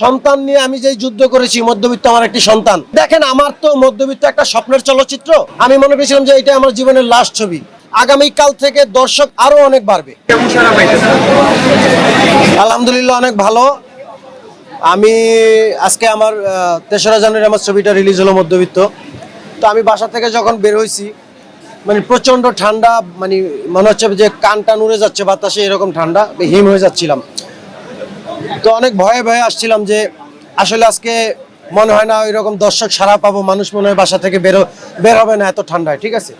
সন্তান নিয়ে আমি যে যুদ্ধ করেছি মধ্যবিত্ত আমার একটি সন্তান। দেখেন আমার তো মধ্যবিত্ত একটা স্বপ্নের চলচ্চিত্র। আমি মনে করেছিলাম যে এটা আমার জীবনের লাস্ট ছবি। আগামীকাল থেকে দর্শক আরও অনেক বাড়বে। আলহামদুলিল্লাহ অনেক ভালো। আমি আজকে আমার তেসরা জানুয়ারি আমার ছবিটা রিলিজ হলো মধ্যবিত্ত। তো আমি বাসা থেকে যখন বের হয়েছি মানে প্রচণ্ড ঠান্ডা মানে মনে হচ্ছে যে কান টান উড়ে যাচ্ছে বাতাসে এরকম ঠান্ডা হিম হয়ে যাচ্ছিলাম। তো অনেক ভয়ে ভয়ে আসছিলাম যে আসলে আজকে মনে হয় না এরকম দর্শক সারা পাবো, মানুষ মনে হয় বাসা থেকে বেরো বের হবে না এত ঠান্ডায়, ঠিক আছে?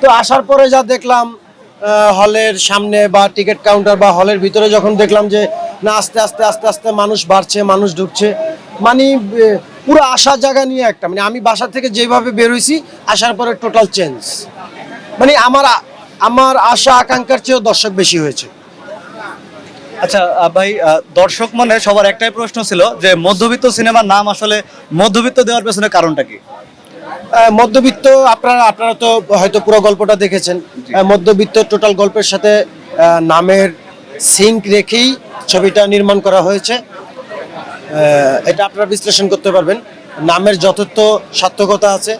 তো আসার পরে যা দেখলাম হলের সামনে বা টিকিট কাউন্টার বা হলের ভিতরে যখন দেখলাম যে না, আস্তে আস্তে আস্তে আস্তে মানুষ বাড়ছে, মানুষ ঢুকছে মানে পুরো আসার জায়গা নিয়ে একটা মানে আমি বাসা থেকে যেভাবে বেরোইছি আসার পরে টোটাল চেঞ্জ মানে আমার আমার আশা, আকাঙ্ক্ষার চেয়েও দর্শক বেশি হয়েছে। আচ্ছা ভাই দর্শক মনে সবার একটাই প্রশ্ন ছিল যে মধ্যবিত্ত সিনেমার নাম আসলে মধ্যবিত্ত দেওয়ার পেছনে কারণটা কি? মধ্যবিত্ত আপনারা আপনারা তো হয়তো পুরো গল্পটা দেখেছেন। মধ্যবিত্ত টোটাল গল্পের সাথে নামের সিঙ্ক রেখেই ছবিটা নির্মাণ করা হয়েছে। এটা আপনারা বিশ্লেষণ করতে পারবেন। নামের যথার্থ সার্থকতা আছে।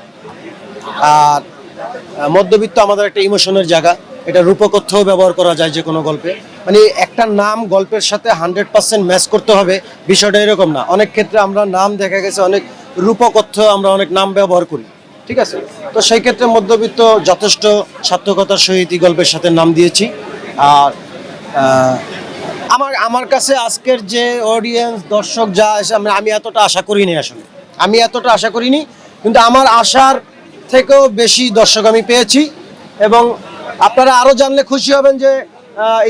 আর মধ্যবিত্ত আমাদের একটা ইমোশনের জায়গা। এটা রূপকথ্যও ব্যবহার করা যায় যে কোনো গল্পে। মানে একটা নাম গল্পের সাথে হান্ড্রেড পার্সেন্ট ম্যাচ করতে হবে, বিষয়টা এরকম না। অনেক ক্ষেত্রে আমরা নাম দেখা গেছে, অনেক রূপকথ্য আমরা অনেক নাম ব্যবহার করি, ঠিক আছে? তো সেই ক্ষেত্রে মধ্যবিত্ত যথেষ্ট সার্থকতার সহিত গল্পের সাথে নাম দিয়েছি। আর আমার আমার কাছে আজকের যে অডিয়েন্স দর্শক যা এসে আমি আমি এতটা আশা করিনি আসলে। আমি এতটা আশা করিনি, কিন্তু আমার আশার থেকেও বেশি দর্শক আমি পেয়েছি এবং আপনারা আরও জানলে খুশি হবেন যে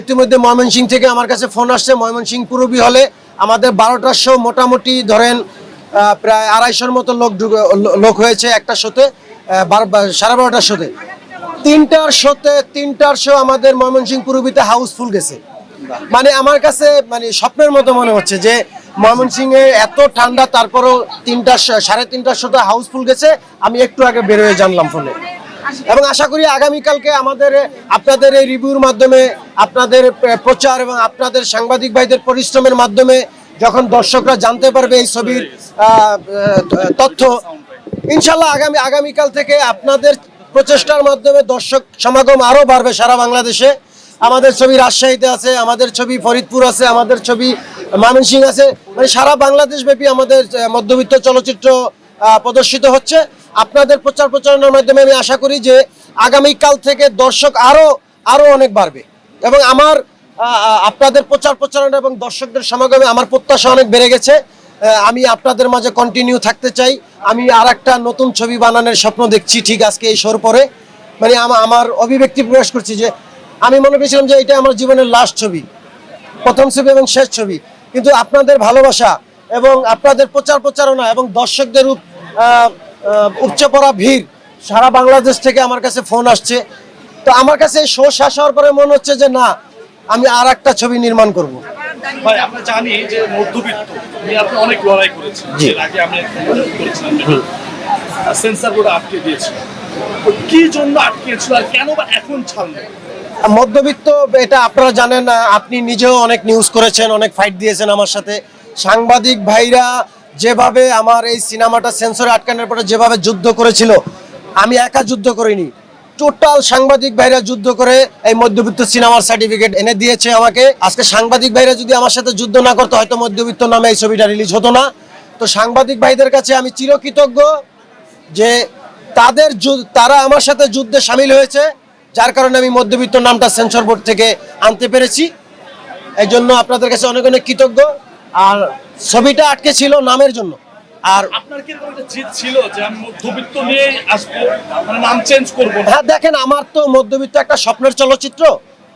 ইতিমধ্যে ময়মনসিং থেকে আমার কাছে ফোন আসছে। ময়মনসিং পুরবি হলে আমাদের বারোটার শো মোটামুটি ধরেন প্রায় আড়াইশোর মতো লোক লোক হয়েছে একটা শোতে সাড়ে বারোটার শোতে। তিনটার শোতে, তিনটার শো আমাদের ময়মনসিং পুরবিতে হাউসফুল গেছে। মানে আমার কাছে মানে স্বপ্নের মতো মনে হচ্ছে যে ময়মনসিং এ এত ঠান্ডা, তারপরও তিনটা সাড়ে তিনটার শোতে হাউসফুল গেছে। আমি একটু আগে বের হয়ে জানলাম ফোনে। এবং আশা করি আগামীকালকে আমাদের, আপনাদের এই রিভিউর মাধ্যমে, আপনাদের প্রচার এবং আপনাদের সাংবাদিক ভাইদের পরিশ্রমের মাধ্যমে যখন দর্শকরা জানতে পারবে এই ছবির তথ্য, ইনশাল্লাহ আগামী, আগামীকাল থেকে আপনাদের প্রচেষ্টার মাধ্যমে দর্শক সমাগম আরও বাড়বে সারা বাংলাদেশে। আমাদের ছবি রাজশাহীতে আছে, আমাদের ছবি ফরিদপুর আছে, আমাদের ছবি ময়মনসিং আছে। মানে সারা বাংলাদেশ ব্যাপী আমাদের মধ্যবিত্ত চলচ্চিত্র প্রদর্শিত হচ্ছে। আপনাদের প্রচার প্রচারণার মাধ্যমে আমি আশা করি যে আগামীকাল থেকে দর্শক আরও আরও অনেক বাড়বে। এবং আমার আপনাদের প্রচার প্রচারণা এবং দর্শকদের সমাগমে আমার প্রত্যাশা অনেক বেড়ে গেছে। আমি আপনাদের মাঝে কন্টিনিউ থাকতে চাই। আমি আর একটা নতুন ছবি বানানোর স্বপ্ন দেখছি ঠিক আজকে এই শোর পরে। মানে আমা- আমার অভিব্যক্তি প্রকাশ করছি যে আমি মনে করেছিলাম যে এটা আমার জীবনের লাস্ট ছবি, প্রথম ছবি এবং শেষ ছবি। কিন্তু আপনাদের ভালোবাসা এবং আপনাদের প্রচার প্রচারণা এবং দর্শকদের উপচে পড়া ভিড়। সারা বাংলাদেশ থেকে আমার কাছে ফোন আসছে। তো আমার কাছে শো শেষ হওয়ার পরে মনে হচ্ছে যে না আমি আর একটা ছবি নির্মাণ করব। ভাই আমরা জানি যে মধ্যবিত্ত নিয়ে আপনি অনেক লড়াই করেছেন। এর আগে আমি করেছিলাম সেন্সার বোর্ড আটকে দিয়েছিল। কি জন্য আটকেছিল আর কেন বা এখন ছাড়লো? মধ্যবিত্ত এটা আপনারা জানেন আপনি নিজেও অনেক নিউজ করেছেন অনেক ফাইট দিয়েছেন আমার সাথে। সাংবাদিক ভাইরা যেভাবে আমার এই সিনেমাটা সেন্সরে আটকানোর পরে যেভাবে যুদ্ধ করেছিল, আমি একা যুদ্ধ করিনি। টোটাল সাংবাদিক ভাইরা যুদ্ধ করে এই মধ্যবিত্ত সিনেমার সার্টিফিকেট এনে দিয়েছে আমাকে। আজকে সাংবাদিক ভাইরা যদি আমার সাথে যুদ্ধ না করতো, হয়তো মধ্যবিত্ত নামে এই ছবিটা রিলিজ হতো না। তো সাংবাদিক ভাইদের কাছে আমি চিরকৃতজ্ঞ যে তাদের তারা আমার সাথে যুদ্ধে সামিল হয়েছে, যার কারণে আমি মধ্যবিত্ত নামটা সেন্সর বোর্ড থেকে আনতে পেরেছি। এই জন্য আপনাদের কাছে অনেক অনেক কৃতজ্ঞ। আর ছবিটা আটকে ছিল নামের জন্য। আর আপনার কি একটা জিদ ছিল যে আমি মধ্যবিত্ত নিয়ে আসব? মানে নাম চেঞ্জ করব হ্যাঁ দেখেন আমার তো মধ্যবিত্ত একটা স্বপ্নের চলচ্চিত্র।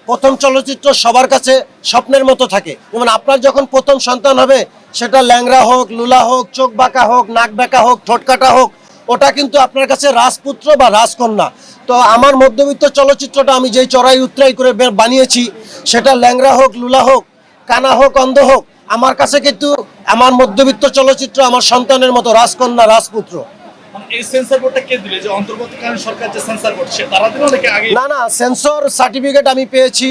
প্রথম চলচ্চিত্র সবার কাছে স্বপ্নের মতো থাকে। যেমন আপনার যখন প্রথম সন্তান হবে সেটা ল্যাংরা হোক লুলা হোক চোখ বাঁকা হোক নাক বাঁকা হোক ঠোঁট কাটা হোক ওটা কিন্তু আপনার কাছে রাজপুত্র বা রাজকন্যা। তো আমার মধ্যবিত্ত চলচ্চিত্রটা আমি যেই চড়াই উত্তরাই করে বানিয়েছি সেটা ল্যাংরা হোক লুলা হোক কানা হোক অন্ধ হোক আমার কাছে কিন্তু আমার মধ্যবিত্ত চলচ্চিত্র আমার সন্তানের মতো রাজকন্যা রাজপুত্র। এই সেন্সার বোর্ডটা কে দিলে? যে অন্তর্বর্তীকালীন সরকার যে সেন্সার বোর্ড সে তারা দিল নাকি আগে? না না সেন্সর সার্টিফিকেট আমি পেয়েছি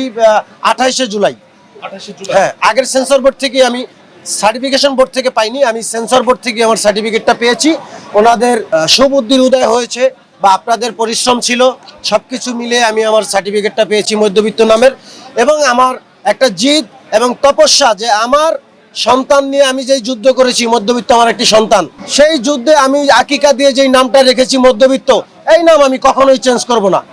আঠাইশে জুলাই। আঠাশে জুলাই। হ্যাঁ আগের সেন্সর বোর্ড থেকে আমি সার্টিফিকেশন বোর্ড থেকে পাইনি আমি সেন্সর বোর্ড থেকে আমার সার্টিফিকেটটা পেয়েছি। ওনাদের সুবুদ্ধির উদয় হয়েছে বা আপনাদের পরিশ্রম ছিল সব কিছু মিলে আমি আমার সার্টিফিকেটটা পেয়েছি মধ্যবিত্ত নামের। এবং আমার একটা জিদ এবং তপস্যা যে আমার সন্তান নিয়ে আমি যেই যুদ্ধ করেছি, মধ্যবিত্ত আমার একটি সন্তান, সেই যুদ্ধে আমি আকিকা দিয়ে যেই নামটা রেখেছি মধ্যবিত্ত, এই নাম আমি কখনোই চেঞ্জ করব না।